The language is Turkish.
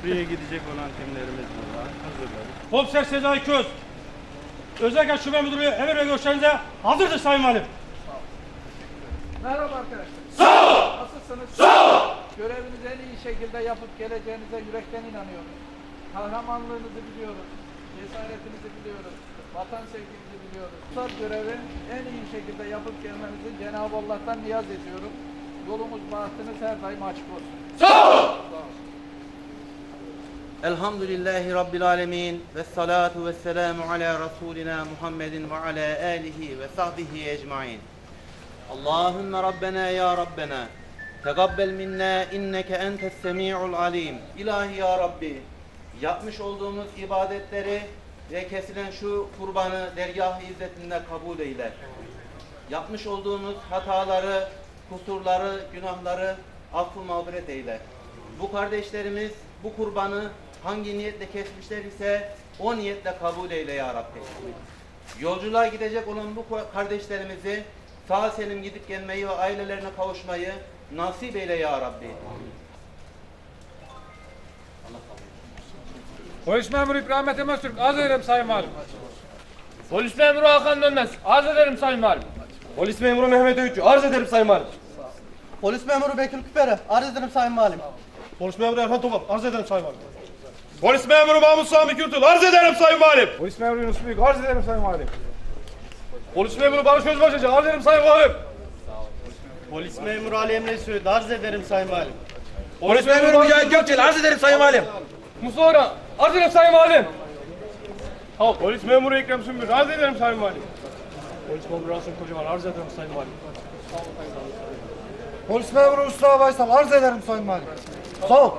Suriye'ye gidecek olan timlerimiz burada. Hazırladık. Komiser Sezai Köz. Özellikle şube müdürlüğü emir ve görüşlerinize hazırdır Sayın Valim. Merhaba arkadaşlar. Sağ ol. Nasılsınız? Sağ ol. Görevinizi en iyi şekilde yapıp geleceğinize yürekten inanıyoruz. Kahramanlığınızı biliyoruz. Cesaretinizi biliyoruz. Vatan sevginizi biliyoruz. Kutsal görevi en iyi şekilde yapıp gelmenizi Cenab-ı Allah'tan niyaz ediyorum. Yolumuz, bahtınız her daim açık olsun. Elhamdülillahi Rabbil alemin ve salatu ve selamu ala Resulina Muhammedin ve ala alihi ve sahbihi ecmain. Allahümme Rabbena ya Rabbena tegabbel minna inneke entes semi'ul alim. İlahi ya Rabbi yapmış olduğumuz ibadetleri ve kesilen şu kurbanı dergah-ı izzetinde kabul eyle. Yapmış olduğumuz hataları, kusurları, günahları affı mağfiret eyle. Bu kardeşlerimiz bu kurbanı hangi niyetle kesmişler ise o niyetle kabul eyle ya Rabbi. Yolculuğa gidecek olan bu kardeşlerimizi sağ selim gidip gelmeyi ve ailelerine kavuşmayı nasip eyle ya Rabbi. Polis memuru İbrahim Ethem Öztürk, arz ederim Sayın Valim. Polis memuru Hakan Dönmez. Arz ederim Sayın Valim. Polis memuru Mehmet Öğütçü. Arz ederim Sayın Valim. Polis memuru Bekir Küpere, arz ederim Sayın Valim. Polis memuru Erhan Topal. Arz ederim Sayın Valim. Polis memuru Mahmut Sami Kürtül. Arz ederim Sayın Valim. Polis memuru Yunus Büyük, arz ederim Sayın Valim. Polis memuru Barış Özbaşıcı. Arz ederim Sayın Valim. Polis memuru Ali Emre Söğüt. Arz ederim Sayın Valim. Polis memuru Mücahit Gökçel. Arz ederim Sayın Valim. Mustafa Arz ederim Sayın Valim. Polis memuru Ekrem Sümbür. Arz ederim Sayın Valim. Polis memuru Asım Kocaman. Arz ederim Sayın Valim. Polis memuru Mustafa Baysal, arz ederim Sayın Valim. Sağ ol.